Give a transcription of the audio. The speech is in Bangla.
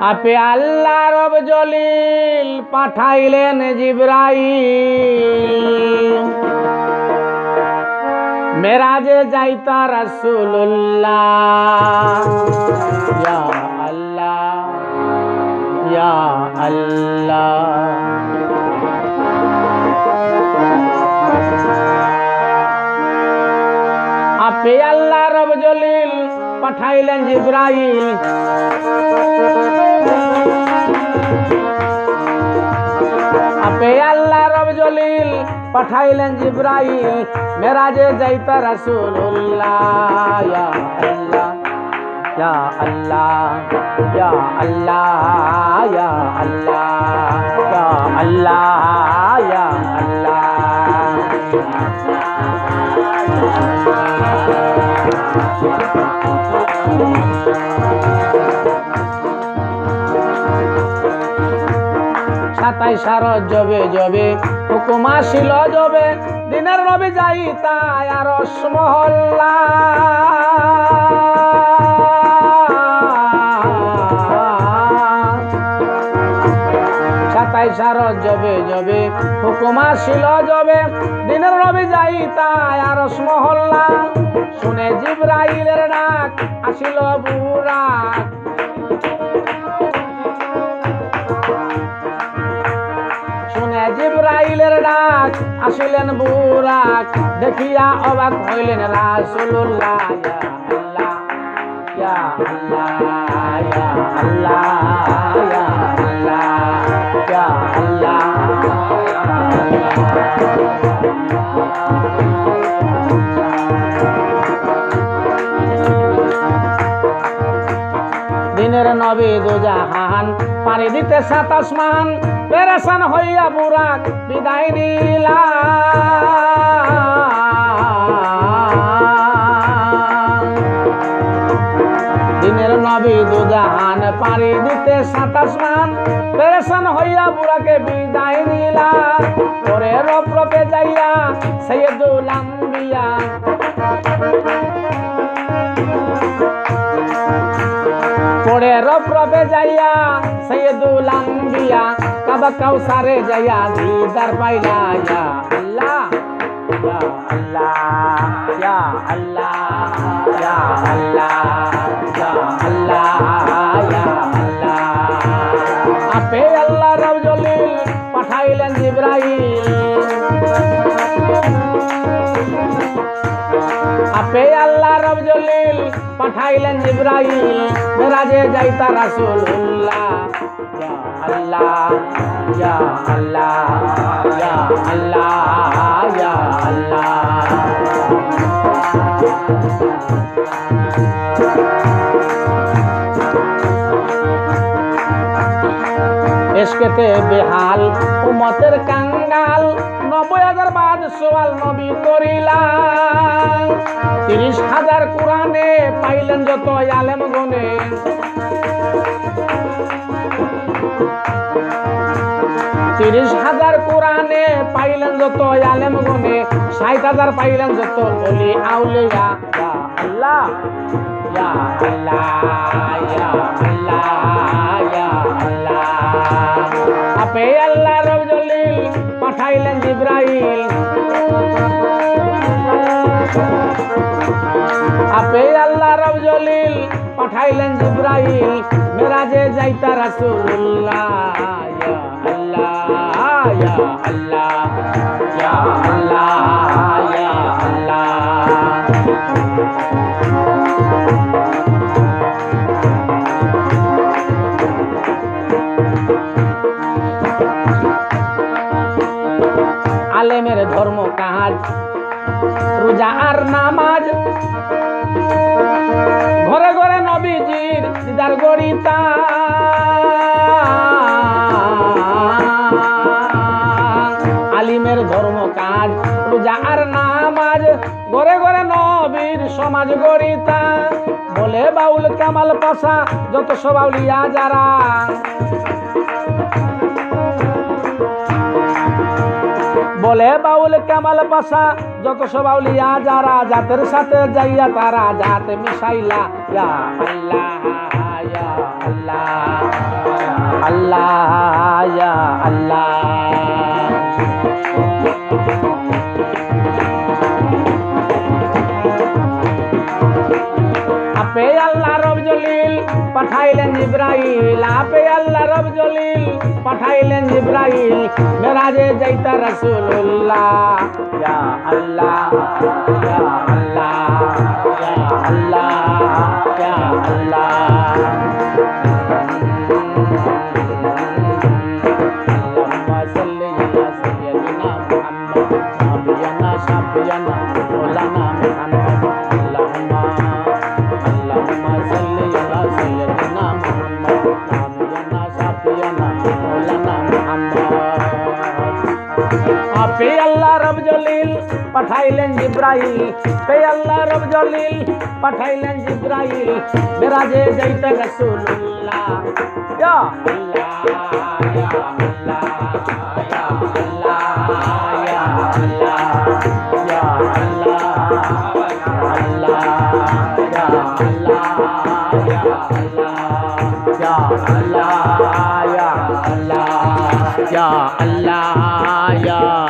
আপে আল্লাহ রব জলিল পাঠাইলেন জিব্রাইল। মেরাজে যাইতা রাসূলুল্লাহ। ইয়া আল্লাহ ইয়া আল্লাহ। আপে আল্লাহ রব জলিল পাঠাইলেন জিব্রাইল। আপে আল্লাহ রব জলিল পাঠাইলেন জিব্রাইল, মেরাজে যাইতা রাসূলুল্লাহ। ইয়া আল্লাহ ইয়া আল্লাহ ইয়া আল্লাহ ইয়া আল্লাহ ইয়া আল্লাহ ইয়া আল্লাহ। সাতাই সার, জবে জবে। হুকুমা ছিল জবে। দিনের রবি যাই তাই আর মহল্লা। সাতাই সার, জবে জবে। হুকুমা ছিল জবে। দিনের রবি যাই তাই আর মহল্লা। শুনে জিব্রাইলের ডাক আসিল বুড়া। ডাক আসিলেন বুরাক দেখিয়া অবাক হইলেন রাসুল্লাহ আল্লাহ আল্লাহ আল্লাহ আল্লাহ আল্লাহ। দুজাহান পানি দিতে সাত আসমান পেরেশান হইয়া বুরাক বিদায় নিলা দিনের নবী দুজাহান, পানি দিতে সাত আসমান পেরেশান হইয়া বুড়াকে বিদায় নিলা পরে রপ রপে যাইয়া, সৈয়দুল আম্বিয়া। রব রবে যাইয়া, সৈয়দুল আম্বিয়া, কাবা কাউসারে যাইয়া দিদার পাইলা, ইয়া আল্লাহ ইয়া আল্লাহ ইয়া আল্লাহ ইয়া আল্লাহ ইয়া আল্লাহ। ইয়া আল্লাহ আপে আল্লাহ রব জলিল আপে জলিল পাঠাইলেন ইব্রাহিম মেরাজে যাইতা রাসূলুল্লাহ। ইয়া আল্লাহ ইয়া আল্লাহ ইয়া আল্লাহ ইয়া আল্লাহ। এসকেতে বেহাল উমতের কাঙ্গাল। নব্বই হাজার বাদ সোয়াল নবী করিলাম। তিরিশ হাজার কোরআনে পাইলেন যত আলেম গনে তিরিশ হাজার কোরআনে পাইলেন যত আলেম গনে ষাট হাজার পাইলেন যত অলি আউলিয়া। আল্লাহ। আপে আল্লাহ রব জলিল পাঠাইলেন জিব্রাইল। আপে আল্লাহ রব জলিল পাঠাইলেন জিব্রাইল। মেরাজে যাইতা রাসূলুল্লাহ আল্লাহ। আলেমের ধর্ম কাজ। রোজা আর নামাজ। ঘরে ঘরে নবীজির দিদার গরিতা। আলিমের ধর্ম কাজ, রোজা আর নামাজ। ঘরে ঘরে নবীর সমাজ গরিতা। বলে বাউল কামাল পাশা, যত সবাউলিয়া যারা। বলে বাউল কামাল পাশা, যত সবাউলিয়া যারা জাতের সাথে যাইয়া তারা জাতে মিশাইলা। ইয়া আল্লাহ আল্লাহ আল্লাহ আল্লাহ। আপে আল্লাহ রব জলিল, পাঠাইলেন জিব্রাইল আপে আল্লাহ রব জলিল পাঠাইলেন জিব্রাইল মেরাজে যাইতা রাসূলুল্লাহ ইয়া আল্লাহ ইয়া আল্লাহ ইয়া আল্লাহ ইয়া আল্লাহ আপে আল্লাহ রব জলিল পাঠাইলেন জিব্রাইল পে আল্লাহ রব জলিল পাঠাইলেন জিব্রাইল মেরাজে যাইতে রাসূলুল্লাহ ইয়া আল্লাহ ইয়া আল্লাহ ইয়া আল্লাহ ইয়া আল্লাহ ইয়া আল্লাহ আল্লাহ ইয়া আল্লাহ ইয়া